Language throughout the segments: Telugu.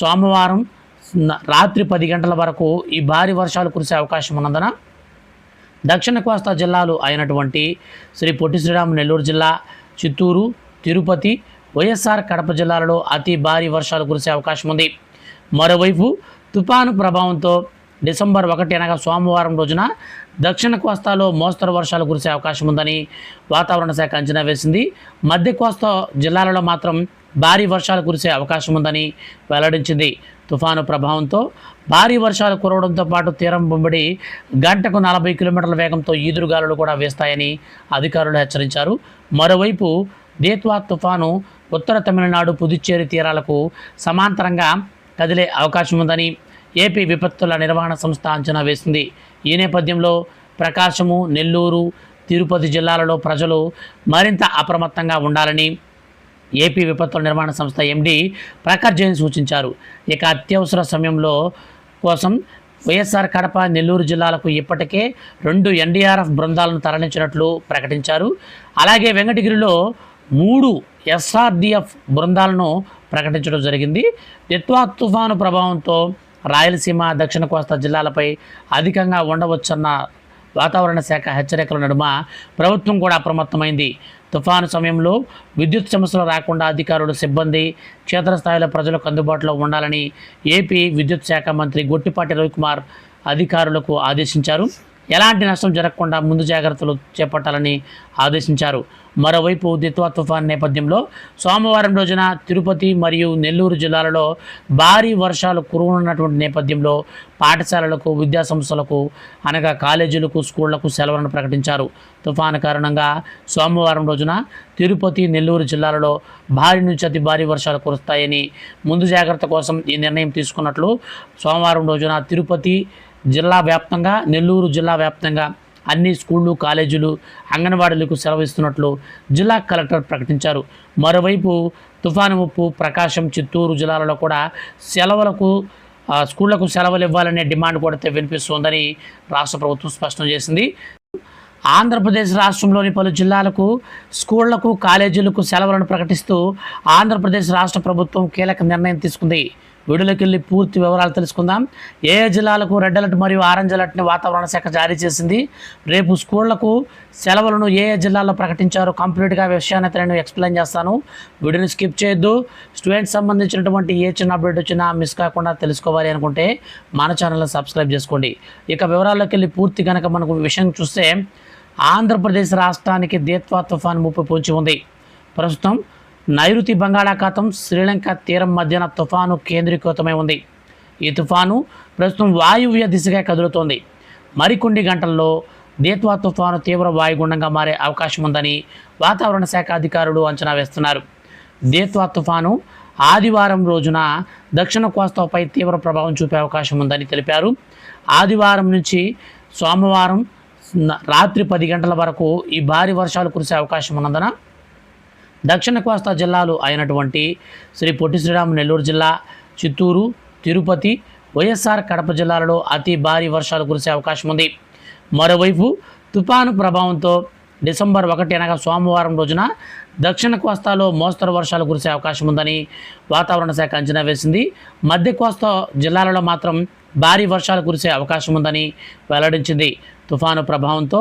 సోమవారం రాత్రి పది గంటల వరకు ఈ భారీ వర్షాలు కురిసే అవకాశం ఉన్నందున దక్షిణ కోస్తా జిల్లాలు అయినటువంటి శ్రీ పొట్టి శ్రీరాము నెల్లూరు జిల్లా చిత్తూరు తిరుపతి వైఎస్ఆర్ కడప జిల్లాలలో అతి భారీ వర్షాలు కురిసే అవకాశం ఉంది. మరోవైపు తుపాను ప్రభావంతో డిసెంబర్ ఒకటి అనగా సోమవారం రోజున దక్షిణ కోస్తాలో మోస్తరు వర్షాలు కురిసే అవకాశం ఉందని వాతావరణ శాఖ అంచనా వేసింది. మధ్య కోస్తా జిల్లాలలో మాత్రం భారీ వర్షాలు కురిసే అవకాశం ఉందని వెల్లడించింది తుఫాను ప్రభావంతో. భారీ వర్షాలు కురవడంతో పాటు తీరం వెంబడి గంటకు నలభై కిలోమీటర్ల వేగంతో ఈదురుగాలులు కూడా వేస్తాయని అధికారులు హెచ్చరించారు. మరోవైపు దేత్వా తుఫాను ఉత్తర తమిళనాడు పుదుచ్చేరి తీరాలకు సమాంతరంగా కదిలే అవకాశం ఉందని ఏపీ విపత్తుల నిర్వహణ సంస్థ అంచనా వేసింది. ఈ నేపథ్యంలో ప్రకాశము నెల్లూరు తిరుపతి జిల్లాలలో ప్రజలు మరింత అప్రమత్తంగా ఉండాలని ఏపీ విపత్తుల నిర్మాణ సంస్థ ఎండి ప్రకాష్ జైన్ సూచించారు. ఇక అత్యవసర సమయంలో కోసం వైఎస్ఆర్ కడప నెల్లూరు జిల్లాలకు ఇప్పటికే రెండు ఎన్డీఆర్ఎఫ్ బృందాలను తరలించినట్లు ప్రకటించారు. అలాగే వెంకటగిరిలో మూడు ఎస్ఆర్డిఎఫ్ బృందాలను ప్రకటించడం జరిగింది. ఎత్వా తుఫాను ప్రభావంతో రాయలసీమ దక్షిణ కోస్తా జిల్లాలపై అధికంగా ఉండవచ్చన్న వాతావరణ శాఖ హెచ్చరికల నడుమ ప్రభుత్వం కూడా అప్రమత్తమైంది. తుఫాను సమయంలో విద్యుత్ సమస్యలు రాకుండా అధికారులు సిబ్బంది క్షేత్రస్థాయిలో ప్రజలకు అందుబాటులో ఉండాలని ఏపీ విద్యుత్ శాఖ మంత్రి గొట్టిపాటి రవికుమార్ అధికారులకు ఆదేశించారు. ఎలాంటి నష్టం జరగకుండా ముందు జాగ్రత్తలు చేపట్టాలని ఆదేశించారు. మరోవైపు దిత్వా తుఫాన్ నేపథ్యంలో సోమవారం రోజున తిరుపతి మరియు నెల్లూరు జిల్లాలలో భారీ వర్షాలు కురువనున్నటువంటి నేపథ్యంలో పాఠశాలలకు విద్యాసంస్థలకు అనగా కాలేజీలకు స్కూళ్ళకు సెలవులను ప్రకటించారు. తుఫాను కారణంగా సోమవారం రోజున తిరుపతి నెల్లూరు జిల్లాలలో భారీ నుంచి అతి భారీ వర్షాలు కురుస్తాయని ముందు జాగ్రత్త కోసం ఈ నిర్ణయం తీసుకున్నట్లు సోమవారం రోజున తిరుపతి జిల్లా వ్యాప్తంగా నెల్లూరు జిల్లా వ్యాప్తంగా అన్ని స్కూళ్ళు కాలేజీలు అంగన్వాడీలకు సెలవిస్తున్నట్లు జిల్లా కలెక్టర్ ప్రకటించారు. మరోవైపు తుఫాను ముప్పు ప్రకాశం చిత్తూరు జిల్లాలలో కూడా సెలవులకు స్కూళ్ళకు సెలవులు ఇవ్వాలనే డిమాండ్ కూడా వినిపిస్తోందని రాష్ట్ర ప్రభుత్వం స్పష్టం చేసింది. ఆంధ్రప్రదేశ్ రాష్ట్రంలోని పలు జిల్లాలకు స్కూళ్ళకు కాలేజీలకు సెలవులను ప్రకటిస్తూ ఆంధ్రప్రదేశ్ రాష్ట్ర ప్రభుత్వం కీలక నిర్ణయం తీసుకుంది. వీడియోలోకి వెళ్ళి పూర్తి వివరాలు తెలుసుకుందాం. ఏ జిల్లాలకు రెడ్ అలర్ట్ మరియు ఆరెంజ్ అలర్ట్ని వాతావరణ శాఖ జారీ చేసింది? రేపు స్కూళ్ళకు సెలవులను ఏ ఏ జిల్లాల్లో ప్రకటించారో? కంప్లీట్గా విషయాన్ని నేను ఎక్స్ప్లెయిన్ చేస్తాను. వీడియోని స్కిప్ చేయొద్దు. స్టూడెంట్స్ సంబంధించినటువంటి ఏ చిన్న అప్డేట్ వచ్చినా మిస్ కాకుండా తెలుసుకోవాలి అనుకుంటే మన ఛానల్ని సబ్స్క్రైబ్ చేసుకోండి. ఇక వివరాల్లోకి వెళ్ళి పూర్తి కనుక మనకు విషయం చూస్తే ఆంధ్రప్రదేశ్ రాష్ట్రానికి దేత్వా తుఫాన్ ముప్పు పొంచి ఉంది. ప్రస్తుతం నైరుతి బంగాళాఖాతం శ్రీలంక తీరం మధ్యన తుఫాను కేంద్రీకృతమై ఉంది. ఈ తుఫాను ప్రస్తుతం వాయువ్య దిశగా కదులుతోంది. మరికొన్ని గంటల్లో దేత్వా తుఫాను తీవ్ర వాయుగుండంగా మారే అవకాశం ఉందని వాతావరణ శాఖ అధికారులు అంచనా వేస్తున్నారు. దేత్వా తుఫాను ఆదివారం రోజున దక్షిణ కోస్తాపై తీవ్ర ప్రభావం చూపే అవకాశం ఉందని తెలిపారు. ఆదివారం నుంచి సోమవారం రాత్రి పది గంటల వరకు ఈ భారీ వర్షాలు కురిసే అవకాశం ఉన్నందున దక్షిణ కోస్తా జిల్లాలు అయినటువంటి శ్రీ పొట్టి శ్రీరాము నెల్లూరు జిల్లా చిత్తూరు తిరుపతి వైఎస్ఆర్ కడప జిల్లాలలో అతి భారీ వర్షాలు కురిసే అవకాశం ఉంది. మరోవైపు తుపాను ప్రభావంతో డిసెంబర్ ఒకటి అనగా సోమవారం రోజున దక్షిణ కోస్తాలో మోస్తరు వర్షాలు కురిసే అవకాశం ఉందని వాతావరణ శాఖ అంచనా వేసింది. మధ్య కోస్తా జిల్లాలలో మాత్రం భారీ వర్షాలు కురిసే అవకాశం ఉందని వెల్లడించింది. తుఫాను ప్రభావంతో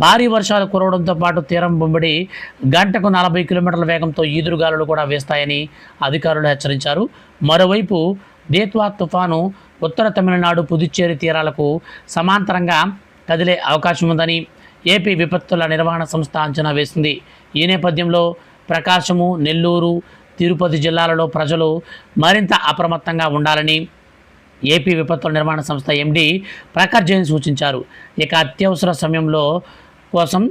భారీ వర్షాలు కురవడంతో పాటు తీరం వెంబడి గంటకు నలభై కిలోమీటర్ల వేగంతో ఈదురుగాలులు కూడా వేస్తాయని అధికారులు హెచ్చరించారు. మరోవైపు దేత్వా తుఫాను ఉత్తర తమిళనాడు పుదుచ్చేరి తీరాలకు సమాంతరంగా కదిలే అవకాశం ఉందని ఏపీ విపత్తుల నిర్వహణ సంస్థ అంచనా వేసింది. ఈ నేపథ్యంలో ప్రకాశము నెల్లూరు తిరుపతి జిల్లాలలో ప్రజలు మరింత అప్రమత్తంగా ఉండాలని ఏపీ విపత్తుల నిర్మాణ సంస్థ ఎండి ప్రకాష్ జైన్ సూచించారు. ఇక అత్యవసర సమయంలో కోసం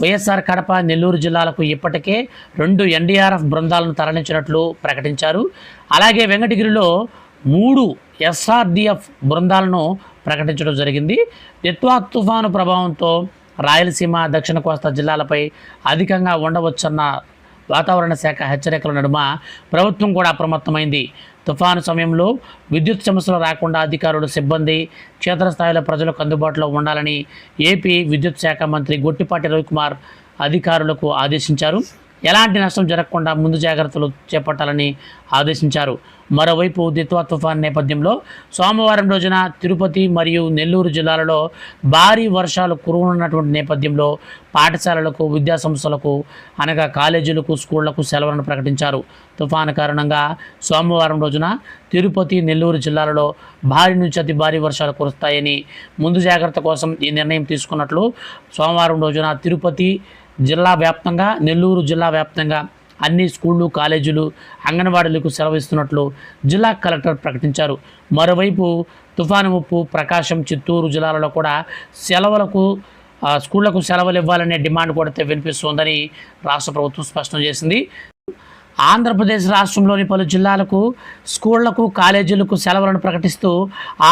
వైఎస్ఆర్ కడప నెల్లూరు జిల్లాలకు ఇప్పటికే రెండు ఎన్డీఆర్ఎఫ్ బృందాలను తరలించినట్లు ప్రకటించారు. అలాగే వెంకటగిరిలో మూడు ఎస్ఆర్డిఎఫ్ బృందాలను ప్రకటించడం జరిగింది. ఎత్వా తుఫాను ప్రభావంతో రాయలసీమ దక్షిణ కోస్తా జిల్లాలపై అధికంగా ఉండవచ్చన్న వాతావరణ శాఖ హెచ్చరికల నడుమ ప్రభుత్వం కూడా అప్రమత్తమైంది. తుఫాను సమయంలో విద్యుత్ సమస్యలు రాకుండా అధికారులు సిబ్బంది క్షేత్రస్థాయిలో ప్రజలకు అందుబాటులో ఉండాలని ఏపీ విద్యుత్ శాఖ మంత్రి గొట్టిపాటి రవికుమార్ అధికారులకు ఆదేశించారు. ఎలాంటి నష్టం జరగకుండా ముందు జాగ్రత్తలు చేపట్టాలని ఆదేశించారు. మరోవైపు దిత్వా తుఫాన్ నేపథ్యంలో సోమవారం రోజున తిరుపతి మరియు నెల్లూరు జిల్లాలలో భారీ వర్షాలు కురువనున్నటువంటి నేపథ్యంలో పాఠశాలలకు విద్యాసంస్థలకు అనగా కాలేజీలకు స్కూళ్ళకు సెలవులను ప్రకటించారు. తుఫాను కారణంగా సోమవారం రోజున తిరుపతి నెల్లూరు జిల్లాలలో భారీ నుంచి అతి భారీ వర్షాలు కురుస్తాయని ముందు జాగ్రత్త కోసం ఈ నిర్ణయం తీసుకున్నట్లు సోమవారం రోజున తిరుపతి జిల్లా వ్యాప్తంగా నెల్లూరు జిల్లా వ్యాప్తంగా అన్ని స్కూళ్ళు కాలేజీలు అంగన్వాడీలకు సెలవిస్తున్నట్లు జిల్లా కలెక్టర్ ప్రకటించారు. మరోవైపు తుఫాను ముప్పు ప్రకాశం చిత్తూరు జిల్లాలలో కూడా సెలవులకు స్కూళ్ళకు సెలవులు ఇవ్వాలనే డిమాండ్ కూడా అయితే వినిపిస్తోందని రాష్ట్ర ప్రభుత్వం స్పష్టం చేసింది. ఆంధ్రప్రదేశ్ రాష్ట్రంలోని పలు జిల్లాలకు స్కూళ్ళకు కాలేజీలకు సెలవులను ప్రకటిస్తూ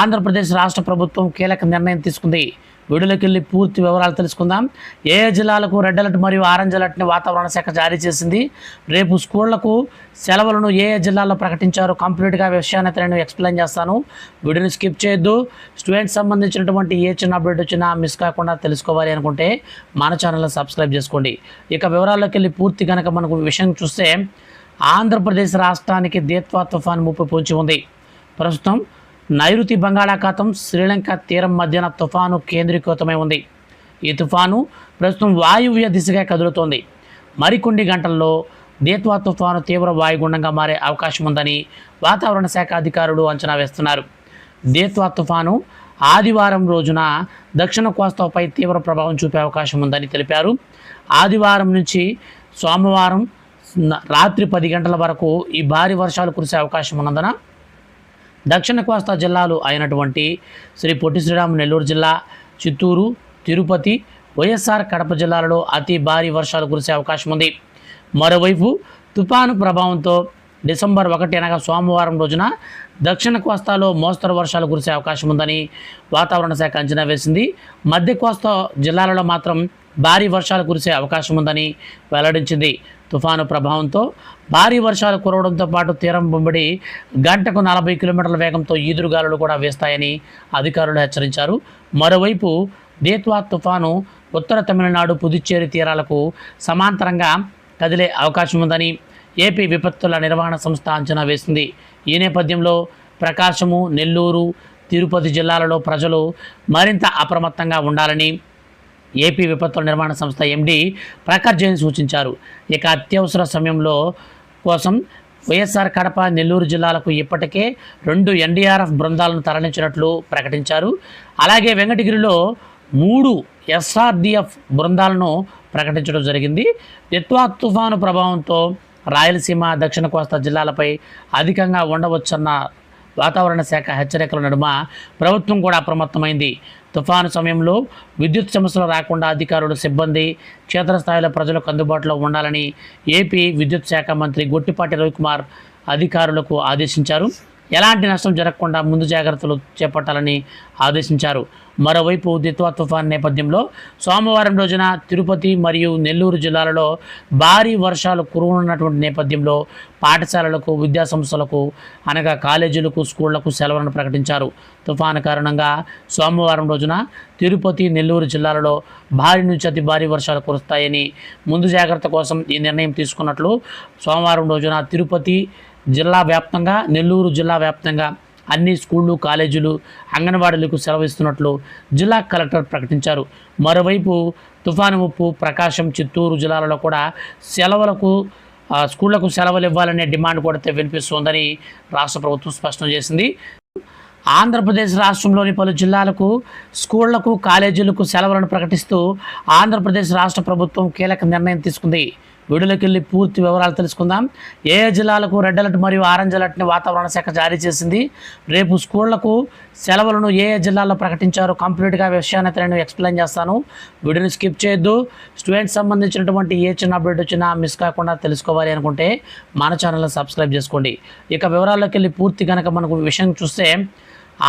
ఆంధ్రప్రదేశ్ రాష్ట్ర ప్రభుత్వం కీలక నిర్ణయం తీసుకుంది. వీడియోలోకి వెళ్ళి పూర్తి వివరాలు తెలుసుకుందాం. ఏ జిల్లాలకు రెడ్ అలర్ట్ మరియు ఆరెంజ్ అలర్ట్ని వాతావరణ శాఖ జారీ చేసింది? రేపు స్కూళ్ళకు సెలవులను ఏ ఏ జిల్లాల్లో ప్రకటించారో? కంప్లీట్గా విషయాన్ని నేను ఎక్స్ప్లెయిన్ చేస్తాను. వీడియోని స్కిప్ చేయొద్దు. స్టూడెంట్స్ సంబంధించినటువంటి ఏ చిన్న అప్డేట్ వచ్చినా మిస్ కాకుండా తెలుసుకోవాలి అనుకుంటే మన ఛానల్ని సబ్స్క్రైబ్ చేసుకోండి. ఇక వివరాల్లోకి వెళ్ళి పూర్తి కనుక మనకు విషయం చూస్తే ఆంధ్రప్రదేశ్ రాష్ట్రానికి దేత్వా తుఫాన్ ముప్పు పొంచి ఉంది. ప్రస్తుతం నైరుతి బంగాళాఖాతం శ్రీలంక తీరం మధ్యన తుఫాను కేంద్రీకృతమై ఉంది. ఈ తుఫాను ప్రస్తుతం వాయువ్య దిశగా కదులుతోంది. మరికొన్ని గంటల్లో దేత్వా తుఫాను తీవ్ర వాయుగుండంగా మారే అవకాశం ఉందని వాతావరణ శాఖ అధికారులు అంచనా వేస్తున్నారు. దేత్వా తుఫాను ఆదివారం రోజున దక్షిణ కోస్తాపై తీవ్ర ప్రభావం చూపే అవకాశం ఉందని తెలిపారు. ఆదివారం నుంచి సోమవారం రాత్రి పది గంటల వరకు ఈ భారీ వర్షాలు కురిసే అవకాశం ఉన్నందున దక్షిణ కోస్తా జిల్లాలు అయినటువంటి శ్రీ పొట్టి శ్రీరాము నెల్లూరు జిల్లా చిత్తూరు తిరుపతి వైఎస్ఆర్ కడప జిల్లాలలో అతి భారీ వర్షాలు కురిసే అవకాశం ఉంది. మరోవైపు తుపాను ప్రభావంతో డిసెంబర్ ఒకటి అనగా సోమవారం రోజున దక్షిణ కోస్తాలో మోస్తరు వర్షాలు కురిసే అవకాశం ఉందని వాతావరణ శాఖ అంచనా వేసింది. మధ్య కోస్తా జిల్లాలలో మాత్రం భారీ వర్షాలు కురిసే అవకాశం ఉందని వెల్లడించింది. తుఫాను ప్రభావంతో భారీ వర్షాలు కురవడంతో పాటు తీరం వెంబడి గంటకు నలభై కిలోమీటర్ల వేగంతో ఈదురుగాలులు కూడా వేస్తాయని అధికారులు హెచ్చరించారు. మరోవైపు దేత్వా తుఫాను ఉత్తర తమిళనాడు పుదుచ్చేరి తీరాలకు సమాంతరంగా కదిలే అవకాశం ఉందని ఏపీ విపత్తుల నిర్వహణ సంస్థ అంచనా వేసింది. ఈ నేపథ్యంలో ప్రకాశము నెల్లూరు తిరుపతి జిల్లాలలో ప్రజలు మరింత అప్రమత్తంగా ఉండాలని ఏపీ విపత్తుల నిర్మాణ సంస్థ ఎండి ప్రకాష్ జైన్ సూచించారు. ఇక అత్యవసర సమయంలో కోసం వైఎస్ఆర్ కడప నెల్లూరు జిల్లాలకు ఇప్పటికే రెండు ఎన్డీఆర్ఎఫ్ బృందాలను తరలించినట్లు ప్రకటించారు. అలాగే వెంకటగిరిలో మూడు ఎస్ఆర్డిఎఫ్ బృందాలను ప్రకటించడం జరిగింది. ఎత్వా తుఫాను ప్రభావంతో రాయలసీమ దక్షిణ కోస్తా జిల్లాలపై అధికంగా ఉండవచ్చన్న వాతావరణ శాఖ హెచ్చరికల నడుమ ప్రభుత్వం కూడా అప్రమత్తమైంది. తుఫాను సమయంలో విద్యుత్ సమస్యలు రాకుండా అధికారులు సిబ్బంది క్షేత్రస్థాయిలో ప్రజలకు అందుబాటులో ఉండాలని ఏపీ విద్యుత్ శాఖ మంత్రి గొట్టిపాటి రవికుమార్ అధికారులకు ఆదేశించారు. ఎలాంటి నష్టం జరగకుండా ముందు జాగ్రత్తలు చేపట్టాలని ఆదేశించారు. మరోవైపు దిత్వా తుఫాన్ నేపథ్యంలో సోమవారం రోజున తిరుపతి మరియు నెల్లూరు జిల్లాలలో భారీ వర్షాలు కురువనున్నటువంటి నేపథ్యంలో పాఠశాలలకు విద్యాసంస్థలకు అనగా కాలేజీలకు స్కూళ్ళకు సెలవులను ప్రకటించారు. తుఫాను కారణంగా సోమవారం రోజున తిరుపతి నెల్లూరు జిల్లాలలో భారీ నుంచి అతి భారీ వర్షాలు కురుస్తాయని ముందు జాగ్రత్త కోసం ఈ నిర్ణయం తీసుకున్నట్లు సోమవారం రోజున తిరుపతి జిల్లా వ్యాప్తంగా నెల్లూరు జిల్లా వ్యాప్తంగా అన్ని స్కూళ్ళు కాలేజీలు అంగన్వాడీలకు సెలవిస్తున్నట్లు జిల్లా కలెక్టర్ ప్రకటించారు. మరోవైపు తుఫాను ముప్పు ప్రకాశం చిత్తూరు జిల్లాలలో కూడా సెలవులకు స్కూళ్ళకు సెలవులు ఇవ్వాలనే డిమాండ్ కూడా వినిపిస్తోందని రాష్ట్ర ప్రభుత్వం స్పష్టం చేసింది. ఆంధ్రప్రదేశ్ రాష్ట్రంలోని పలు జిల్లాలకు స్కూళ్ళకు కాలేజీలకు సెలవులను ప్రకటిస్తూ ఆంధ్రప్రదేశ్ రాష్ట్ర ప్రభుత్వం కీలక నిర్ణయం తీసుకుంది. వీడియోలోకి వెళ్ళి పూర్తి వివరాలు తెలుసుకుందాం. ఏ జిల్లాలకు రెడ్ అలర్ట్ మరియు ఆరెంజ్ అలర్ట్ని వాతావరణ శాఖ జారీ చేసింది? రేపు స్కూళ్ళకు సెలవులను ఏ ఏ జిల్లాల్లో ప్రకటించారో? కంప్లీట్గా విషయాన్ని నేను ఎక్స్ప్లెయిన్ చేస్తాను. వీడియోని స్కిప్ చేయొద్దు. స్టూడెంట్స్ సంబంధించినటువంటి ఏ చిన్న అప్డేట్ వచ్చినా మిస్ కాకుండా తెలుసుకోవాలి అనుకుంటే మన ఛానల్ని సబ్స్క్రైబ్ చేసుకోండి. ఇక వివరాల్లోకి వెళ్ళి పూర్తి కనుక మనకు విషయం చూస్తే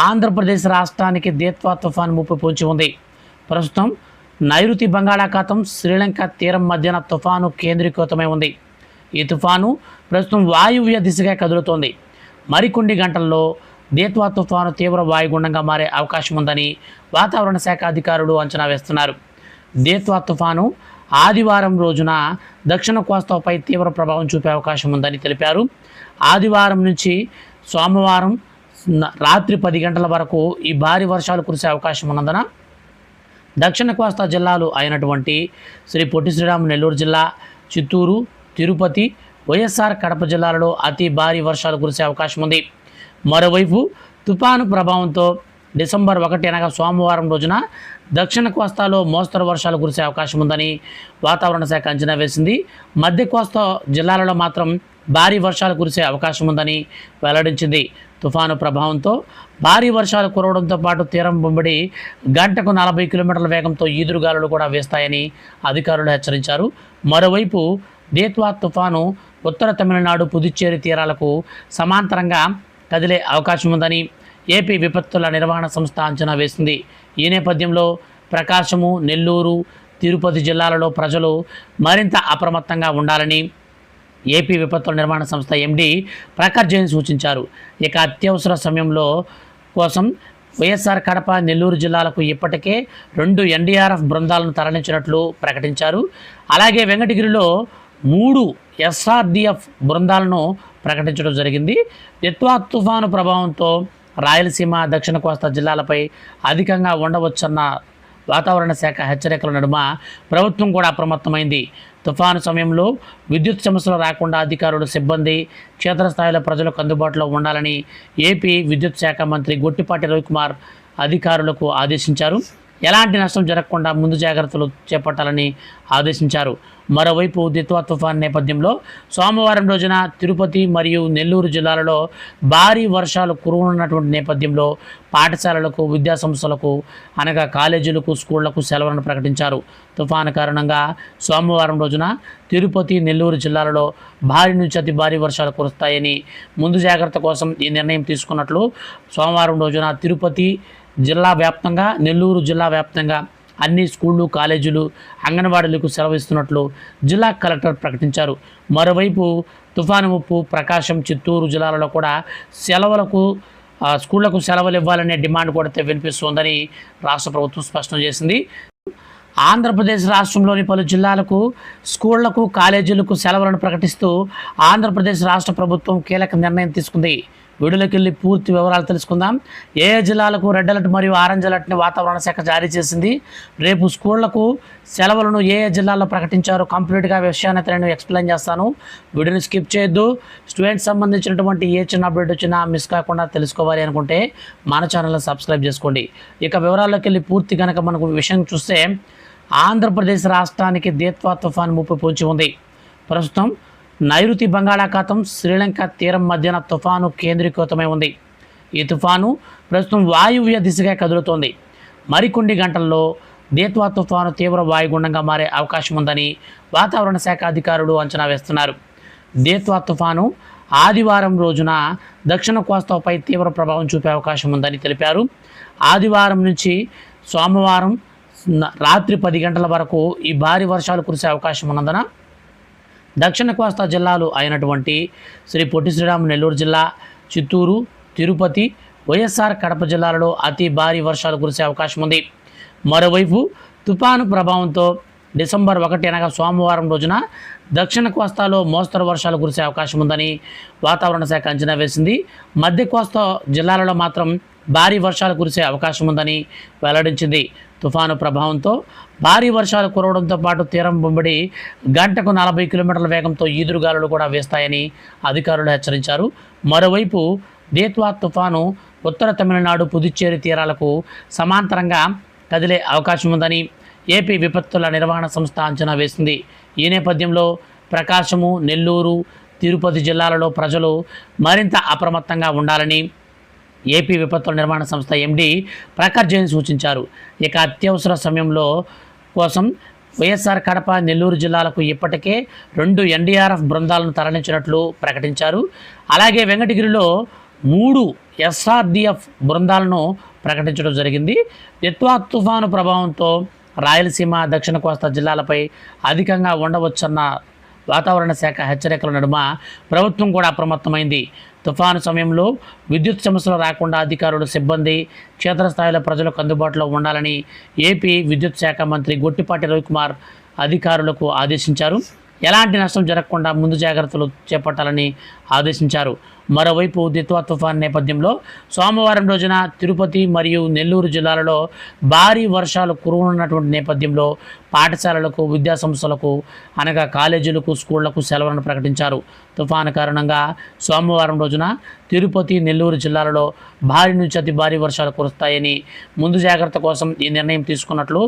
ఆంధ్రప్రదేశ్ రాష్ట్రానికి దేత్వా తుఫాన్ ముప్పు పొంచి ఉంది. ప్రస్తుతం నైరుతి బంగాళాఖాతం శ్రీలంక తీరం మధ్యన తుఫాను కేంద్రీకృతమై ఉంది. ఈ తుఫాను ప్రస్తుతం వాయువ్య దిశగా కదులుతోంది. మరికొన్ని గంటల్లో దేత్వా తుఫాను తీవ్ర వాయుగుండంగా మారే అవకాశం ఉందని వాతావరణ శాఖ అధికారులు అంచనా వేస్తున్నారు. దేత్వా తుఫాను ఆదివారం రోజున దక్షిణ కోస్తాపై తీవ్ర ప్రభావం చూపే అవకాశం ఉందని తెలిపారు. ఆదివారం నుంచి సోమవారం రాత్రి పది గంటల వరకు ఈ భారీ వర్షాలు కురిసే అవకాశం ఉన్నందున దక్షిణ కోస్తా జిల్లాలు అయినటువంటి శ్రీ పొట్టి శ్రీరాము నెల్లూరు జిల్లా చిత్తూరు తిరుపతి వైఎస్ఆర్ కడప జిల్లాలలో అతి భారీ వర్షాలు కురిసే అవకాశం ఉంది. మరోవైపు తుపాను ప్రభావంతో డిసెంబర్ ఒకటి అనగా సోమవారం రోజున దక్షిణ కోస్తాలో మోస్తరు వర్షాలు కురిసే అవకాశం ఉందని వాతావరణ శాఖ అంచనా వేసింది. మధ్య కోస్తా జిల్లాలలో మాత్రం భారీ వర్షాలు కురిసే అవకాశం ఉందని వెల్లడించింది. తుఫాను ప్రభావంతో భారీ వర్షాలు కురవడంతో పాటు తీరం వెంబడి గంటకు నలభై కిలోమీటర్ల వేగంతో ఈదురుగాలులు కూడా వేస్తాయని అధికారులు హెచ్చరించారు. మరోవైపు దేత్వా తుఫాను ఉత్తర తమిళనాడు పుదుచ్చేరి తీరాలకు సమాంతరంగా కదిలే అవకాశం ఉందని ఏపీ విపత్తుల నిర్వహణ సంస్థ అంచనా వేసింది. ఈ నేపథ్యంలో ప్రకాశము నెల్లూరు తిరుపతి జిల్లాలలో ప్రజలు మరింత అప్రమత్తంగా ఉండాలని ఏపీ విపత్తుల నిర్మాణ సంస్థ ఎండి ప్రకాష్ జైన్ సూచించారు. ఇక అత్యవసర సమయంలో కోసం వైఎస్ఆర్ కడప నెల్లూరు జిల్లాలకు ఇప్పటికే రెండు ఎన్డీఆర్ఎఫ్ బృందాలను తరలించినట్లు ప్రకటించారు. అలాగే వెంకటగిరిలో మూడు ఎస్ఆర్డిఎఫ్ బృందాలను ప్రకటించడం జరిగింది. ఎత్వా తుఫాను ప్రభావంతో రాయలసీమ దక్షిణ కోస్తా జిల్లాలపై అధికంగా ఉండవచ్చన్న వాతావరణ శాఖ హెచ్చరికల నడుమ ప్రభుత్వం కూడా అప్రమత్తమైంది. తుఫాను సమయంలో విద్యుత్ సమస్యలు రాకుండా అధికారులు సిబ్బంది క్షేత్రస్థాయిలో ప్రజలకు అందుబాటులో ఉండాలని ఏపీ విద్యుత్ శాఖ మంత్రి గొట్టిపాటి రవికుమార్ అధికారులకు ఆదేశించారు. ఎలాంటి నష్టం జరగకుండా ముందు జాగ్రత్తలు చేపట్టాలని ఆదేశించారు. మరోవైపు దిత్వా తుఫాన్ నేపథ్యంలో సోమవారం రోజున తిరుపతి మరియు నెల్లూరు జిల్లాలలో భారీ వర్షాలు కురువనున్నటువంటి నేపథ్యంలో పాఠశాలలకు విద్యాసంస్థలకు అనగా కాలేజీలకు స్కూళ్ళకు సెలవులను ప్రకటించారు. తుఫాను కారణంగా సోమవారం రోజున తిరుపతి నెల్లూరు జిల్లాలలో భారీ నుంచి అతి భారీ వర్షాలు కురుస్తాయని ముందు జాగ్రత్త కోసం ఈ నిర్ణయం తీసుకున్నట్లు సోమవారం రోజున తిరుపతి జిల్లా వ్యాప్తంగా నెల్లూరు జిల్లా వ్యాప్తంగా అన్ని స్కూళ్ళు కాలేజీలు అంగన్వాడీలకు సెలవిస్తున్నట్లు జిల్లా కలెక్టర్ ప్రకటించారు. మరోవైపు తుఫాను ముప్పు ప్రకాశం చిత్తూరు జిల్లాలలో కూడా సెలవులకు స్కూళ్ళకు సెలవులు ఇవ్వాలనే డిమాండ్ కూడా వినిపిస్తోందని రాష్ట్ర ప్రభుత్వం స్పష్టం చేసింది. ఆంధ్రప్రదేశ్ రాష్ట్రంలోని పలు జిల్లాలకు స్కూళ్ళకు కాలేజీలకు సెలవులను ప్రకటిస్తూ ఆంధ్రప్రదేశ్ రాష్ట్ర ప్రభుత్వం కీలక నిర్ణయం తీసుకుంది. వీడియోలోకి వెళ్ళి పూర్తి వివరాలు తెలుసుకుందాం. ఏ జిల్లాలకు రెడ్ అలర్ట్ మరియు ఆరెంజ్ అలర్ట్ని వాతావరణ శాఖ జారీ చేసింది? రేపు స్కూళ్ళకు సెలవులను ఏ ఏ జిల్లాల్లో ప్రకటించారో? కంప్లీట్గా విషయాన్ని నేను ఎక్స్ప్లెయిన్ చేస్తాను. వీడియోని స్కిప్ చేయొద్దు. స్టూడెంట్స్ సంబంధించినటువంటి ఏ చిన్న అప్డేట్ వచ్చినా మిస్ కాకుండా తెలుసుకోవాలి అనుకుంటే మన ఛానల్ని సబ్స్క్రైబ్ చేసుకోండి. ఇక వివరాల్లోకి వెళ్ళి పూర్తి కనుక మనకు విషయం చూస్తే ఆంధ్రప్రదేశ్ రాష్ట్రానికి దేత్వా తుఫాన్ ముప్పు పొంచి ఉంది. ప్రస్తుతం నైరుతి బంగాళాఖాతం శ్రీలంక తీరం మధ్యన తుఫాను కేంద్రీకృతమై ఉంది. ఈ తుఫాను ప్రస్తుతం వాయువ్య దిశగా కదులుతోంది. మరికొన్ని గంటల్లో దేత్వా తుఫాను తీవ్ర వాయుగుండంగా మారే అవకాశం ఉందని వాతావరణ శాఖ అధికారులు అంచనా వేస్తున్నారు. దేత్వా తుఫాను ఆదివారం రోజున దక్షిణ కోస్తాపై తీవ్ర ప్రభావం చూపే అవకాశం ఉందని తెలిపారు. ఆదివారం నుంచి సోమవారం రాత్రి పది గంటల వరకు ఈ భారీ వర్షాలు కురిసే అవకాశం ఉన్నందున దక్షిణ కోస్తా జిల్లాలు అయినటువంటి శ్రీ పొట్టి శ్రీరాము నెల్లూరు జిల్లా చిత్తూరు తిరుపతి వైఎస్ఆర్ కడప జిల్లాలలో అతి భారీ వర్షాలు కురిసే అవకాశం ఉంది. మరోవైపు తుపాను ప్రభావంతో డిసెంబర్ ఒకటి అనగా సోమవారం రోజున దక్షిణ కోస్తాలో మోస్తరు వర్షాలు కురిసే అవకాశం ఉందని వాతావరణ శాఖ అంచనా వేసింది. మధ్య కోస్తా జిల్లాలలో మాత్రం భారీ వర్షాలు కురిసే అవకాశం ఉందని వెల్లడించింది. తుఫాను ప్రభావంతో భారీ వర్షాలు కురవడంతో పాటు తీరం వెంబడి గంటకు నలభై కిలోమీటర్ల వేగంతో ఈదురుగాలులు కూడా వేస్తాయని అధికారులు హెచ్చరించారు. మరోవైపు దేత్వా తుఫాను ఉత్తర తమిళనాడు పుదుచ్చేరి తీరాలకు సమాంతరంగా కదిలే అవకాశం ఉందని ఏపీ విపత్తుల నిర్వహణ సంస్థ అంచనా వేసింది. ఈ నేపథ్యంలో ప్రకాశము నెల్లూరు తిరుపతి జిల్లాలలో ప్రజలు మరింత అప్రమత్తంగా ఉండాలని ఏపీ విపత్తుల నిర్మాణ సంస్థ ఎండి ప్రకాష్ జైన్ సూచించారు. ఇక అత్యవసర సమయంలో కోసం వైఎస్ఆర్ కడప నెల్లూరు జిల్లాలకు ఇప్పటికే రెండు ఎన్డీఆర్ఎఫ్ బృందాలను తరలించినట్లు ప్రకటించారు. అలాగే వెంకటగిరిలో మూడు ఎస్ఆర్డిఎఫ్ బృందాలను ప్రకటించడం జరిగింది. ఎత్వా తుఫాను ప్రభావంతో రాయలసీమ దక్షిణ కోస్తా జిల్లాలపై అధికంగా ఉండవచ్చన్న వాతావరణ శాఖ హెచ్చరికల నడుమ ప్రభుత్వం కూడా అప్రమత్తమైంది. తుఫాను సమయంలో విద్యుత్ సమస్యలు రాకుండా అధికారులు సిబ్బంది క్షేత్రస్థాయిలో ప్రజలకు అందుబాటులో ఉండాలని ఏపీ విద్యుత్ శాఖ మంత్రి గొట్టిపాటి రవికుమార్ అధికారులకు ఆదేశించారు. ఎలాంటి నష్టం జరగకుండా ముందు జాగ్రత్తలు చేపట్టాలని ఆదేశించారు. మరోవైపు దిత్వా తుఫాన్ నేపథ్యంలో సోమవారం రోజున తిరుపతి మరియు నెల్లూరు జిల్లాలలో భారీ వర్షాలు కురువనున్నటువంటి నేపథ్యంలో పాఠశాలలకు విద్యాసంస్థలకు అనగా కాలేజీలకు స్కూళ్ళకు సెలవులను ప్రకటించారు. తుఫాను కారణంగా సోమవారం రోజున తిరుపతి నెల్లూరు జిల్లాలలో భారీ నుంచి అతి భారీ వర్షాలు కురుస్తాయని ముందు జాగ్రత్త కోసం ఈ నిర్ణయం తీసుకున్నట్లు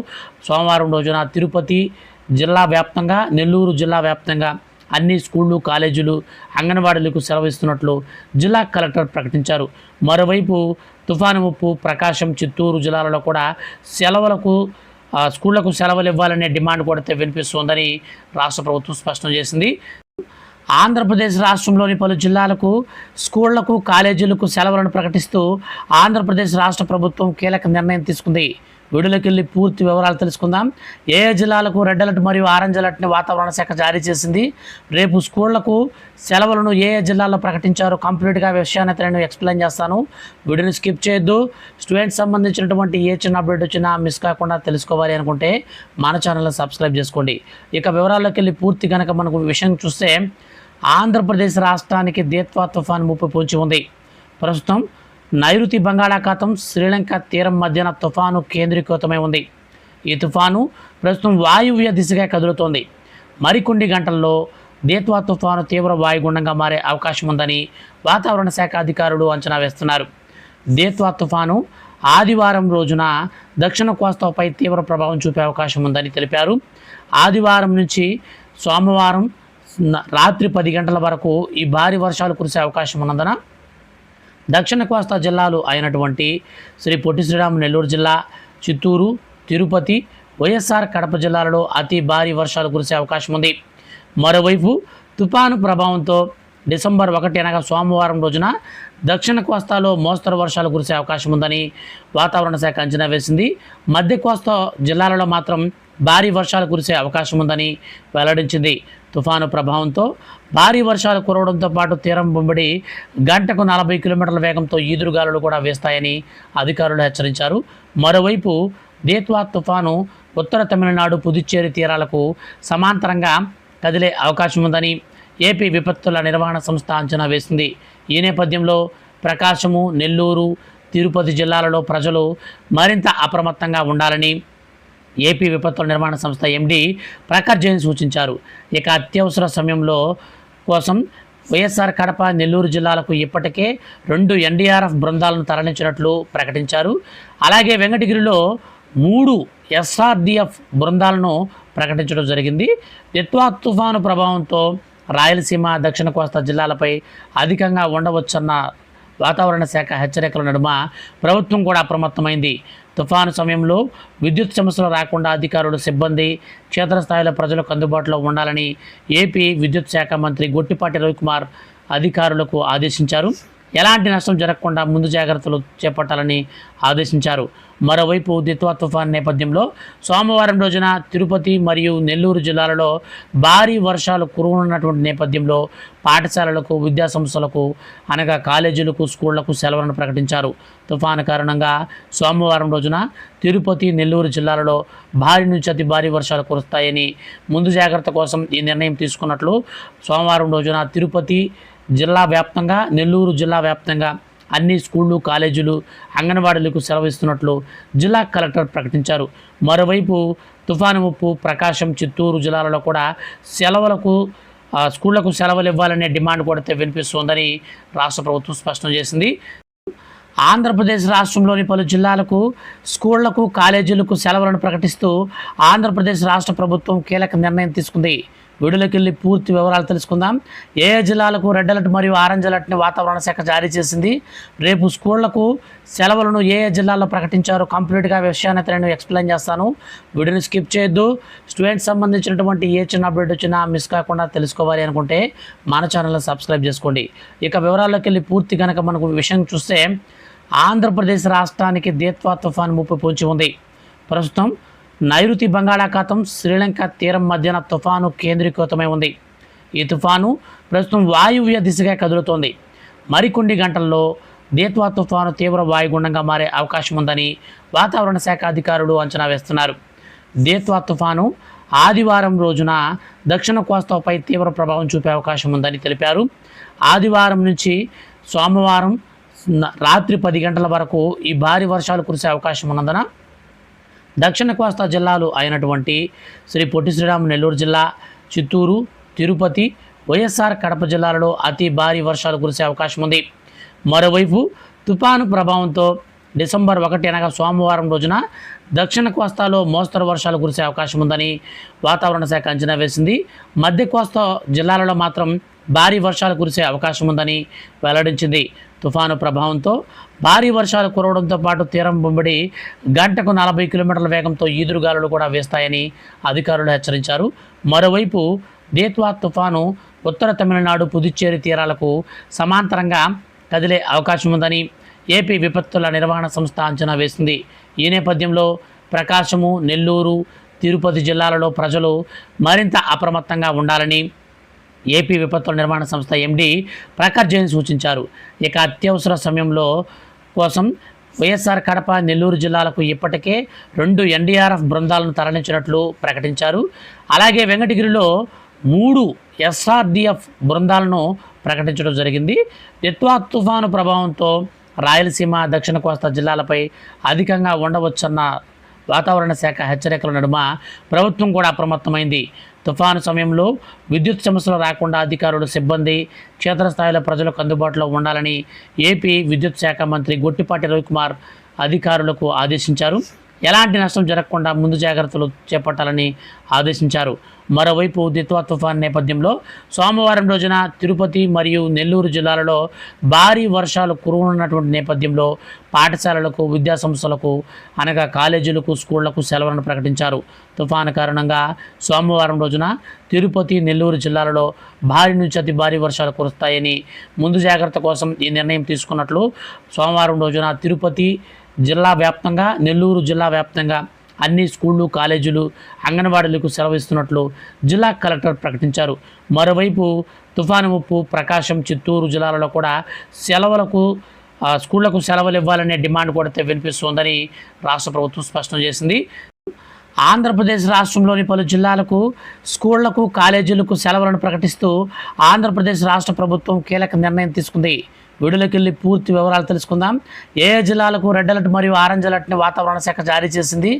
సోమవారం రోజున తిరుపతి జిల్లా వ్యాప్తంగా నెల్లూరు జిల్లా వ్యాప్తంగా అన్ని స్కూళ్ళు కాలేజీలు అంగన్వాడీలకు సెలవిస్తున్నట్లు జిల్లా కలెక్టర్ ప్రకటించారు. మరోవైపు తుఫాను ముప్పు ప్రకాశం చిత్తూరు జిల్లాలలో కూడా సెలవులకు స్కూళ్ళకు సెలవులు ఇవ్వాలనే డిమాండ్ కూడా అయితే వినిపిస్తోందని రాష్ట్ర ప్రభుత్వం స్పష్టం చేసింది. ఆంధ్రప్రదేశ్ రాష్ట్రంలోని పలు జిల్లాలకు స్కూళ్ళకు కాలేజీలకు సెలవులను ప్రకటిస్తూ ఆంధ్రప్రదేశ్ రాష్ట్ర ప్రభుత్వం కీలక నిర్ణయం తీసుకుంది. వీడియోలోకి వెళ్ళి పూర్తి వివరాలు తెలుసుకుందాం. ఏ జిల్లాలకు రెడ్ అలర్ట్ మరియు ఆరెంజ్ అలర్ట్ని వాతావరణ శాఖ జారీ చేసింది? రేపు స్కూళ్ళకు సెలవులను ఏ ఏ జిల్లాల్లో ప్రకటించారో? కంప్లీట్గా విషయాన్ని నేను ఎక్స్ప్లెయిన్ చేస్తాను. వీడియోని స్కిప్ చేయొద్దు. స్టూడెంట్స్ సంబంధించినటువంటి ఏ చిన్న అప్డేట్ వచ్చినా మిస్ కాకుండా తెలుసుకోవాలి అనుకుంటే మన ఛానల్ని సబ్స్క్రైబ్ చేసుకోండి. ఇక వివరాల్లోకి వెళ్ళి పూర్తి కనుక మనకు విషయం చూస్తే ఆంధ్రప్రదేశ్ రాష్ట్రానికి దేత్వా తుఫాన్ ముప్పు పొంచి ఉంది. ప్రస్తుతం నైరుతి బంగాళాఖాతం శ్రీలంక తీరం మధ్యన తుఫాను కేంద్రీకృతమై ఉంది. ఈ తుఫాను ప్రస్తుతం వాయువ్య దిశగా కదులుతోంది. మరికొన్ని గంటల్లో దేత్వా తుఫాను తీవ్ర వాయుగుండంగా మారే అవకాశం ఉందని వాతావరణ శాఖ అధికారులు అంచనా వేస్తున్నారు. దేత్వా తుఫాను ఆదివారం రోజున దక్షిణ కోస్తాపై తీవ్ర ప్రభావం చూపే అవకాశం ఉందని తెలిపారు. ఆదివారం నుంచి సోమవారం రాత్రి పది గంటల వరకు ఈ భారీ వర్షాలు కురిసే అవకాశం ఉన్నందున దక్షిణ కోస్తా జిల్లాలు అయినటువంటి శ్రీ పొట్టి శ్రీరాము నెల్లూరు జిల్లా చిత్తూరు తిరుపతి వైఎస్ఆర్ కడప జిల్లాలలో అతి భారీ వర్షాలు కురిసే అవకాశం ఉంది. మరోవైపు తుపాను ప్రభావంతో డిసెంబర్ ఒకటి అనగా సోమవారం రోజున దక్షిణ కోస్తాలో మోస్తరు వర్షాలు కురిసే అవకాశం ఉందని వాతావరణ శాఖ అంచనా వేసింది. మధ్య కోస్తా జిల్లాలలో మాత్రం భారీ వర్షాలు కురిసే అవకాశం ఉందని వెల్లడించింది. తుఫాను ప్రభావంతో భారీ వర్షాలు కురవడంతో పాటు తీరం వెంబడి గంటకు నలభై కిలోమీటర్ల వేగంతో ఈదురుగాలులు కూడా వేస్తాయని అధికారులు హెచ్చరించారు. మరోవైపు దేత్వా తుఫాను ఉత్తర తమిళనాడు పుదుచ్చేరి తీరాలకు సమాంతరంగా కదిలే అవకాశం ఉందని ఏపీ విపత్తుల నిర్వహణ సంస్థ అంచనా వేసింది. ఈ నేపథ్యంలో ప్రకాశము నెల్లూరు తిరుపతి జిల్లాలలో ప్రజలు మరింత అప్రమత్తంగా ఉండాలని ఏపీ విపత్తుల నిర్మాణ సంస్థ ఎండి ప్రకాష్ జైన్ సూచించారు. ఇక అత్యవసర సమయంలో కోసం వైఎస్ఆర్ కడప నెల్లూరు జిల్లాలకు ఇప్పటికే రెండు ఎన్డీఆర్ఎఫ్ బృందాలను తరలించినట్లు ప్రకటించారు. అలాగే వెంకటగిరిలో మూడు ఎస్ఆర్డిఎఫ్ బృందాలను ప్రకటించడం జరిగింది. ఎత్వా తుఫాను ప్రభావంతో రాయలసీమ దక్షిణ కోస్తా జిల్లాలపై అధికంగా ఉండవచ్చన్న వాతావరణ శాఖ హెచ్చరికల నడుమ ప్రభుత్వం కూడా అప్రమత్తమైంది. తుఫాను సమయంలో విద్యుత్ సమస్యలు రాకుండా అధికారులు సిబ్బంది క్షేత్రస్థాయిలో ప్రజలకు అందుబాటులో ఉండాలని ఏపీ విద్యుత్ శాఖ మంత్రి గొట్టిపాటి రవికుమార్ అధికారులకు ఆదేశించారు. ఎలాంటి నష్టం జరగకుండా ముందు జాగ్రత్తలు చేపట్టాలని ఆదేశించారు. మరోవైపు దిత్వా తుఫాన్ నేపథ్యంలో సోమవారం రోజున తిరుపతి మరియు నెల్లూరు జిల్లాలలో భారీ వర్షాలు కురువనున్నటువంటి నేపథ్యంలో పాఠశాలలకు విద్యాసంస్థలకు అనగా కాలేజీలకు స్కూళ్ళకు సెలవులను ప్రకటించారు. తుఫాను కారణంగా సోమవారం రోజున తిరుపతి నెల్లూరు జిల్లాలలో భారీ నుంచి అతి భారీ వర్షాలు కురుస్తాయని ముందు జాగ్రత్త కోసం ఈ నిర్ణయం తీసుకున్నట్లు సోమవారం రోజున తిరుపతి జిల్లా వ్యాప్తంగా నెల్లూరు జిల్లా వ్యాప్తంగా అన్ని స్కూళ్ళు కాలేజీలు అంగన్వాడీలకు సెలవిస్తున్నట్లు జిల్లా కలెక్టర్ ప్రకటించారు. మరోవైపు తుఫాను ముప్పు ప్రకాశం చిత్తూరు జిల్లాలలో కూడా సెలవులకు స్కూళ్ళకు సెలవులు ఇవ్వాలనే డిమాండ్ కూడా వినిపిస్తోందని రాష్ట్ర ప్రభుత్వం స్పష్టం చేసింది. ఆంధ్రప్రదేశ్ రాష్ట్రంలోని పలు జిల్లాలకు స్కూళ్ళకు కాలేజీలకు సెలవులను ప్రకటిస్తూ ఆంధ్రప్రదేశ్ రాష్ట్ర ప్రభుత్వం కీలక నిర్ణయం తీసుకుంది. వీడియోలోకి వెళ్ళి పూర్తి వివరాలు తెలుసుకుందాం. ఏ జిల్లాలకు రెడ్ అలర్ట్ మరియు ఆరెంజ్ అలర్ట్ని వాతావరణ శాఖ జారీ చేసింది? రేపు స్కూళ్ళకు సెలవులను ఏ ఏ జిల్లాల్లో ప్రకటించారో కంప్లీట్గా విషయాన్ని నేను ఎక్స్ప్లెయిన్ చేస్తాను. వీడియోని స్కిప్ చేయొద్దు. స్టూడెంట్స్ సంబంధించినటువంటి ఏ చిన్న అప్డేట్ వచ్చినా మిస్ కాకుండా తెలుసుకోవాలి అనుకుంటే మన ఛానల్ని సబ్స్క్రైబ్ చేసుకోండి. ఇక వివరాల్లోకి వెళ్ళి పూర్తి కనుక మనకు విషయం చూస్తే ఆంధ్రప్రదేశ్ రాష్ట్రానికి దేత్వా తుఫాన్ ముప్పు పొంచి ఉంది. ప్రస్తుతం నైరుతి బంగాళాఖాతం శ్రీలంక తీరం మధ్యన తుఫాను కేంద్రీకృతమై ఉంది. ఈ తుఫాను ప్రస్తుతం వాయువ్య దిశగా కదులుతోంది. మరికొన్ని గంటల్లో దేత్వా తుఫాను తీవ్ర వాయుగుండంగా మారే అవకాశం ఉందని వాతావరణ శాఖ అధికారులు అంచనా వేస్తున్నారు. దేత్వా తుఫాను ఆదివారం రోజున దక్షిణ కోస్తాపై తీవ్ర ప్రభావం చూపే అవకాశం ఉందని తెలిపారు. ఆదివారం నుంచి సోమవారం రాత్రి పది గంటల వరకు ఈ భారీ వర్షాలు కురిసే అవకాశం ఉన్నందున దక్షిణ కోస్తా జిల్లాలు అయినటువంటి శ్రీ పొట్టి శ్రీరామ్ నెల్లూరు జిల్లా చిత్తూరు తిరుపతి వైఎస్ఆర్ కడప జిల్లాలలో అతి భారీ వర్షాలు కురిసే అవకాశం ఉంది. మరోవైపు తుపాను ప్రభావంతో డిసెంబర్ ఒకటి అనగా సోమవారం రోజున దక్షిణ కోస్తాలో మోస్తరు వర్షాలు కురిసే అవకాశం ఉందని వాతావరణ శాఖ అంచనా వేసింది. మధ్య కోస్తా జిల్లాలలో మాత్రం భారీ వర్షాలు కురిసే అవకాశం ఉందని వెల్లడించింది. తుఫాను ప్రభావంతో భారీ వర్షాలు కురవడంతో పాటు తీరం బొమ్మిడి గంటకు నలభై కిలోమీటర్ల వేగంతో ఈదురుగాలులు కూడా వేస్తాయని అధికారులు హెచ్చరించారు. మరోవైపు దేత్వా తుఫాను ఉత్తర తమిళనాడు పుదుచ్చేరి తీరాలకు సమాంతరంగా కదిలే అవకాశం ఉందని ఏపీ విపత్తుల నిర్వహణ సంస్థ అంచనా వేసింది. ఈ నేపథ్యంలో ప్రకాశము నెల్లూరు తిరుపతి జిల్లాలలో ప్రజలు మరింత అప్రమత్తంగా ఉండాలని ఏపీ విపత్తుల నిర్మాణ సంస్థ ఎండి ప్రకాష్ జైన్ సూచించారు. ఇక అత్యవసర సమయంలో కోసం వైఎస్ఆర్ కడప నెల్లూరు జిల్లాలకు ఇప్పటికే రెండు ఎన్డీఆర్ఎఫ్ బృందాలను తరలించినట్లు ప్రకటించారు. అలాగే వెంకటగిరిలో మూడు ఎస్ఆర్డిఎఫ్ బృందాలను ప్రకటించడం జరిగింది. ఎత్వా తుఫాను ప్రభావంతో రాయలసీమ దక్షిణ కోస్తా జిల్లాలపై అధికంగా ఉండవచ్చన్న వాతావరణ శాఖ హెచ్చరికల నడుమ ప్రభుత్వం కూడా అప్రమత్తమైంది. తుఫాను సమయంలో విద్యుత్ సమస్యలు రాకుండా అధికారులు సిబ్బంది క్షేత్రస్థాయిలో ప్రజలకు అందుబాటులో ఉండాలని ఏపీ విద్యుత్ శాఖ మంత్రి గొట్టిపాటి రవికుమార్ అధికారులకు ఆదేశించారు. ఎలాంటి నష్టం జరగకుండా ముందు జాగ్రత్తలు చేపట్టాలని ఆదేశించారు. మరోవైపు దిత్వా తుఫాన్ నేపథ్యంలో సోమవారం రోజున తిరుపతి మరియు నెల్లూరు జిల్లాలలో భారీ వర్షాలు కురువనున్నటువంటి నేపథ్యంలో పాఠశాలలకు విద్యాసంస్థలకు అనగా కాలేజీలకు స్కూళ్ళకు సెలవులను ప్రకటించారు. తుఫాను కారణంగా సోమవారం రోజున తిరుపతి నెల్లూరు జిల్లాలలో భారీ నుంచి అతి భారీ వర్షాలు కురుస్తాయని ముందు జాగ్రత్త కోసం ఈ నిర్ణయం తీసుకున్నట్లు సోమవారం రోజున తిరుపతి జిల్లా వ్యాప్తంగా నెల్లూరు జిల్లా వ్యాప్తంగా అన్ని స్కూళ్ళు కాలేజీలు అంగన్వాడీలకు సెలవిస్తున్నట్లు జిల్లా కలెక్టర్ ప్రకటించారు. మరోవైపు తుఫాను ముప్పు ప్రకాశం చిత్తూరు జిల్లాలలో కూడా సెలవులకు స్కూళ్ళకు సెలవులు ఇవ్వాలనే డిమాండ్ కూడా అయితే వినిపిస్తోందని రాష్ట్ర ప్రభుత్వం స్పష్టం చేసింది. ఆంధ్రప్రదేశ్ రాష్ట్రంలోని పలు జిల్లాలకు స్కూళ్ళకు కాలేజీలకు సెలవులను ప్రకటిస్తూ ఆంధ్రప్రదేశ్ రాష్ట్ర ప్రభుత్వం కీలక నిర్ణయం తీసుకుంది. వీడియోలోకి వెళ్ళి పూర్తి వివరాలు తెలుసుకుందాం. ఏ జిల్లాలకు రెడ్ అలర్ట్ మరియు ఆరెంజ్ అలర్ట్ని వాతావరణ శాఖ జారీ చేసింది?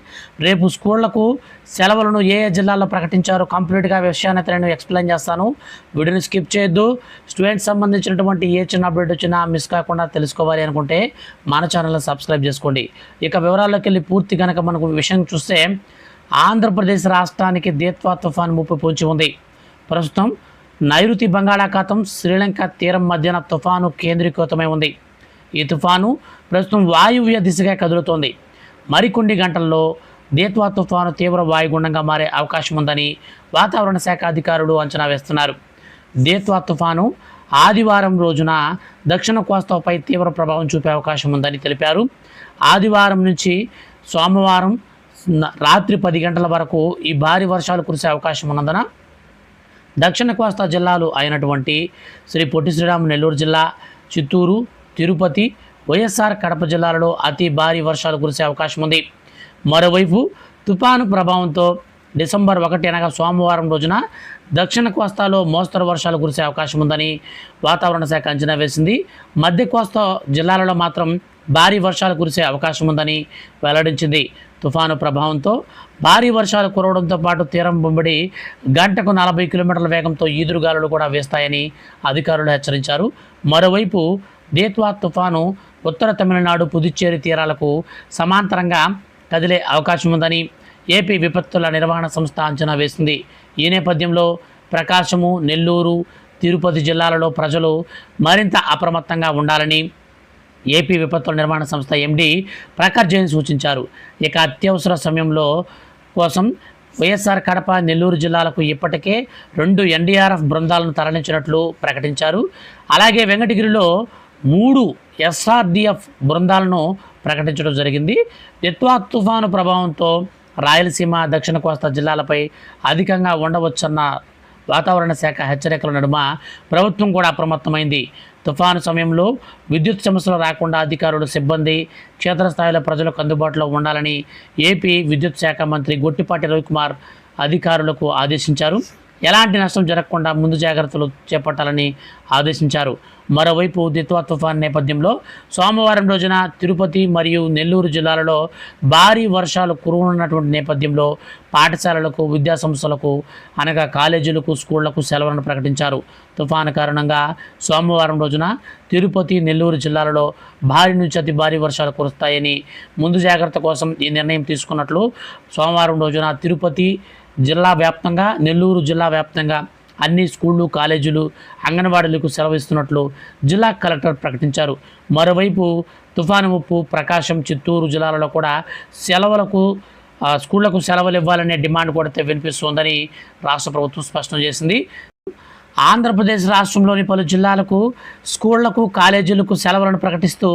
రేపు స్కూళ్ళకు సెలవులను ఏ ఏ జిల్లాల్లో ప్రకటించారో కంప్లీట్గా విషయాన్ని నేను ఎక్స్ప్లెయిన్ చేస్తాను. వీడియోని స్కిప్ చేయొద్దు. స్టూడెంట్స్ సంబంధించినటువంటి ఏ చిన్న అప్డేట్ వచ్చినా మిస్ కాకుండా తెలుసుకోవాలి అనుకుంటే మన ఛానల్ని సబ్స్క్రైబ్ చేసుకోండి. ఇక వివరాల్లోకి వెళ్ళి పూర్తి కనుక మనకు విషయం చూస్తే ఆంధ్రప్రదేశ్ రాష్ట్రానికి దేత్వా తుఫాన్ ముప్పు పొంచి ఉంది. ప్రస్తుతం నైరుతి బంగాళాఖాతం శ్రీలంక తీరం మధ్యన తుఫాను కేంద్రీకృతమై ఉంది. ఈ తుఫాను ప్రస్తుతం వాయువ్య దిశగా కదులుతోంది. మరికొన్ని గంటల్లో దేత్వా తుఫాను తీవ్ర వాయుగుండంగా మారే అవకాశం ఉందని వాతావరణ శాఖ అధికారులు అంచనా వేస్తున్నారు. దేత్వా తుఫాను ఆదివారం రోజున దక్షిణ కోస్తాపై తీవ్ర ప్రభావం చూపే అవకాశం ఉందని తెలిపారు. ఆదివారం నుంచి సోమవారం రాత్రి పది గంటల వరకు ఈ భారీ వర్షాలు కురిసే అవకాశం ఉన్నందున దక్షిణ కోస్తా జిల్లాలు అయినటువంటి శ్రీ పొట్టి శ్రీరామ్ నెల్లూరు జిల్లా చిత్తూరు తిరుపతి వైఎస్ఆర్ కడప జిల్లాలలో అతి భారీ వర్షాలు కురిసే అవకాశం ఉంది. మరోవైపు తుపాను ప్రభావంతో డిసెంబర్ ఒకటి అనగా సోమవారం రోజున దక్షిణ కోస్తాలో మోస్తరు వర్షాలు కురిసే అవకాశం ఉందని వాతావరణ శాఖ అంచనా వేసింది. మధ్య కోస్తా జిల్లాలలో మాత్రం భారీ వర్షాలు కురిసే అవకాశం ఉందని వెల్లడించింది. తుఫాను ప్రభావంతో భారీ వర్షాలు కురవడంతో పాటు తీరం బొమ్మిడి గంటకు నలభై కిలోమీటర్ల వేగంతో ఈదురుగాలులు కూడా వేస్తాయని అధికారులు హెచ్చరించారు. మరోవైపు దేత్వా తుఫాను ఉత్తర తమిళనాడు పుదుచ్చేరి తీరాలకు సమాంతరంగా కదిలే అవకాశం ఉందని ఏపీ విపత్తుల నిర్వహణ సంస్థ అంచనా వేసింది. ఈ నేపథ్యంలో ప్రకాశము నెల్లూరు తిరుపతి జిల్లాలలో ప్రజలు మరింత అప్రమత్తంగా ఉండాలని ఏపీ విపత్తుల నిర్మాణ సంస్థ ఎండి ప్రకాష్ జైన్ సూచించారు. ఇక అత్యవసర సమయంలో కోసం వైఎస్ఆర్ కడప నెల్లూరు జిల్లాలకు ఇప్పటికే రెండు ఎన్డీఆర్ఎఫ్ బృందాలను తరలించినట్లు ప్రకటించారు. అలాగే వెంకటగిరిలో మూడు ఎస్ఆర్డిఎఫ్ బృందాలను ప్రకటించడం జరిగింది. ఎత్వా తుఫాను ప్రభావంతో రాయలసీమ దక్షిణ కోస్తా జిల్లాలపై అధికంగా ఉండవచ్చన్న వాతావరణ శాఖ హెచ్చరికల నడుమ ప్రభుత్వం కూడా అప్రమత్తమైంది. తుఫాను సమయంలో విద్యుత్ సమస్యలు రాకుండా అధికారులు సిబ్బంది క్షేత్రస్థాయిలో ప్రజలకు అందుబాటులో ఉండాలని ఏపీ విద్యుత్ శాఖ మంత్రి గొట్టిపాటి రవికుమార్ అధికారులకు ఆదేశించారు. ఎలాంటి నష్టం జరగకుండా ముందు జాగ్రత్తలు చేపట్టాలని ఆదేశించారు. మరోవైపు దిత్వా తుఫాన్ నేపథ్యంలో సోమవారం రోజున తిరుపతి మరియు నెల్లూరు జిల్లాలలో భారీ వర్షాలు కురువనున్నటువంటి నేపథ్యంలో పాఠశాలలకు విద్యాసంస్థలకు అనగా కాలేజీలకు స్కూళ్ళకు సెలవులను ప్రకటించారు. తుఫాను కారణంగా సోమవారం రోజున తిరుపతి నెల్లూరు జిల్లాలలో భారీ నుంచి అతి భారీ వర్షాలు కురుస్తాయని ముందు జాగ్రత్త కోసం ఈ నిర్ణయం తీసుకున్నట్లు సోమవారం రోజున తిరుపతి జిల్లా వ్యాప్తంగా నెల్లూరు జిల్లా వ్యాప్తంగా అన్ని స్కూళ్ళు కాలేజీలు అంగన్వాడీలకు సెలవిస్తున్నట్లు జిల్లా కలెక్టర్ ప్రకటించారు. మరోవైపు తుఫాను ముప్పు ప్రకాశం చిత్తూరు జిల్లాలలో కూడా సెలవులకు స్కూళ్ళకు సెలవులు ఇవ్వాలనే డిమాండ్ కూడా అయితే వినిపిస్తోందని రాష్ట్ర ప్రభుత్వం స్పష్టం చేసింది. ఆంధ్రప్రదేశ్ రాష్ట్రంలోని పలు జిల్లాలకు స్కూళ్ళకు కాలేజీలకు సెలవులను ప్రకటిస్తూ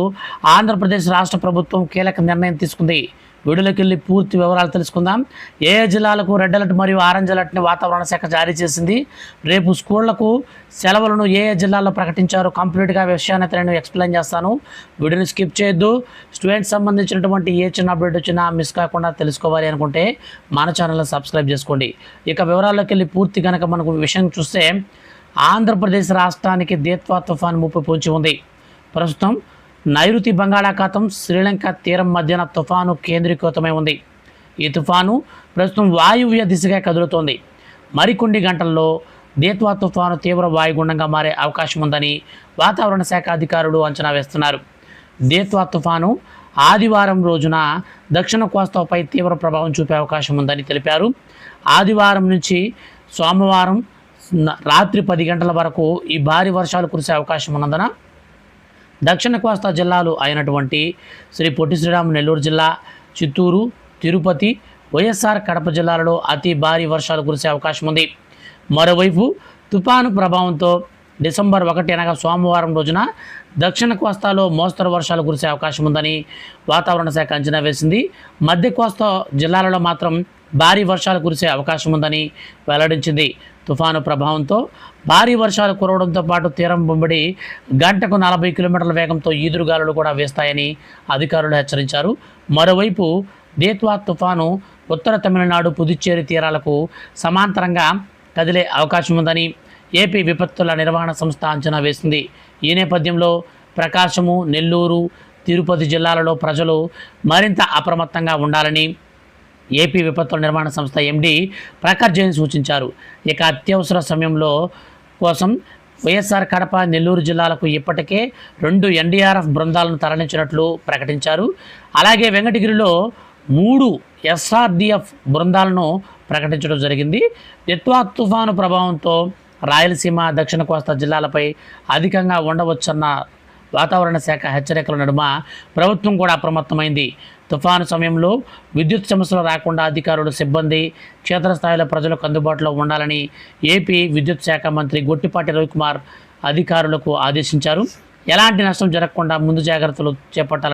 ఆంధ్రప్రదేశ్ రాష్ట్ర ప్రభుత్వం కీలక నిర్ణయం తీసుకుంది. వీడియోలోకి వెళ్ళి పూర్తి వివరాలు తెలుసుకుందాం. ఏ జిల్లాలకు రెడ్ అలర్ట్ మరియు ఆరెంజ్ అలర్ట్ని వాతావరణ శాఖ జారీ చేసింది? రేపు స్కూళ్ళకు సెలవులను ఏ ఏ జిల్లాల్లో ప్రకటించారో? కంప్లీట్గా విషయాన్ని నేను ఎక్స్ప్లెయిన్ చేస్తాను. వీడియోని స్కిప్ చేయొద్దు. స్టూడెంట్స్ సంబంధించినటువంటి ఏ చిన్న అప్డేట్ వచ్చినా మిస్ కాకుండా తెలుసుకోవాలి అనుకుంటే మన ఛానల్ని సబ్స్క్రైబ్ చేసుకోండి. ఇక వివరాల్లోకి వెళ్ళి పూర్తి కనుక మనకు విషయం చూస్తే ఆంధ్రప్రదేశ్ రాష్ట్రానికి దేత్వా తుఫాన్ ముప్పు పొంచి ఉంది. ప్రస్తుతం నైరుతి బంగాళాఖాతం శ్రీలంక తీరం మధ్యన తుఫాను కేంద్రీకృతమై ఉంది. ఈ తుఫాను ప్రస్తుతం వాయువ్య దిశగా కదులుతోంది. మరికొన్ని గంటల్లో దేత్వా తుఫాను తీవ్ర వాయుగుండంగా మారే అవకాశం ఉందని వాతావరణ శాఖ అధికారులు అంచనా వేస్తున్నారు. దేత్వా తుఫాను ఆదివారం రోజున దక్షిణ కోస్తాపై తీవ్ర ప్రభావం చూపే అవకాశం ఉందని తెలిపారు. ఆదివారం నుంచి సోమవారం రాత్రి పది గంటల వరకు ఈ భారీ వర్షాలు కురిసే అవకాశం ఉన్నందున దక్షిణ కోస్తా జిల్లాలు అయినటువంటి శ్రీ పొట్టి శ్రీరాము నెల్లూరు జిల్లా చిత్తూరు తిరుపతి వైఎస్ఆర్ కడప జిల్లాలలో అతి భారీ వర్షాలు కురిసే అవకాశం ఉంది. మరోవైపు తుపాను ప్రభావంతో డిసెంబర్ ఒకటి అనగా సోమవారం రోజున దక్షిణ కోస్తాలో మోస్తరు వర్షాలు కురిసే అవకాశం ఉందని వాతావరణ శాఖ అంచనా వేసింది. మధ్య కోస్తా జిల్లాలలో మాత్రం భారీ వర్షాలు కురిసే అవకాశం ఉందని వెల్లడించింది. తుఫాను ప్రభావంతో భారీ వర్షాలు కురవడంతో పాటు తీరం బొమ్మిడి గంటకు నలభై కిలోమీటర్ల వేగంతో ఈదురుగాలులు కూడా వేస్తాయని అధికారులు హెచ్చరించారు. మరోవైపు దేత్వా తుఫాను ఉత్తర తమిళనాడు పుదుచ్చేరి తీరాలకు సమాంతరంగా కదిలే అవకాశం ఉందని ఏపీ విపత్తుల నిర్వహణ సంస్థ అంచనా వేసింది. ఈ నేపథ్యంలో ప్రకాశము నెల్లూరు తిరుపతి జిల్లాలలో ప్రజలు మరింత అప్రమత్తంగా ఉండాలని ఏపీ విపత్తుల నిర్మాణ సంస్థ ఎండి ప్రకాష్ జైన్ సూచించారు. ఇక అత్యవసర సమయంలో కోసం వైఎస్ఆర్ కడప నెల్లూరు జిల్లాలకు ఇప్పటికే రెండు ఎన్డీఆర్ఎఫ్ బృందాలను తరలించినట్లు ప్రకటించారు. అలాగే వెంకటగిరిలో మూడు ఎస్ఆర్డిఎఫ్ బృందాలను ప్రకటించడం జరిగింది. ఎత్వా తుఫాను ప్రభావంతో రాయలసీమ దక్షిణ కోస్తా జిల్లాలపై అధికంగా ఉండవచ్చన్న వాతావరణ శాఖ హెచ్చరికల నడుమ ప్రభుత్వం కూడా అప్రమత్తమైంది. తుఫాను సమయంలో విద్యుత్ సమస్యలు రాకుండా అధికారులు సిబ్బంది క్షేత్రస్థాయిలో ప్రజలకు అందుబాటులో ఉండాలని ఏపీ విద్యుత్ శాఖ మంత్రి గొట్టిపాటి రవికుమార్ అధికారులకు ఆదేశించారు. ఎలాంటి నష్టం జరగకుండా ముందు జాగ్రత్తలు చేపట్టాలి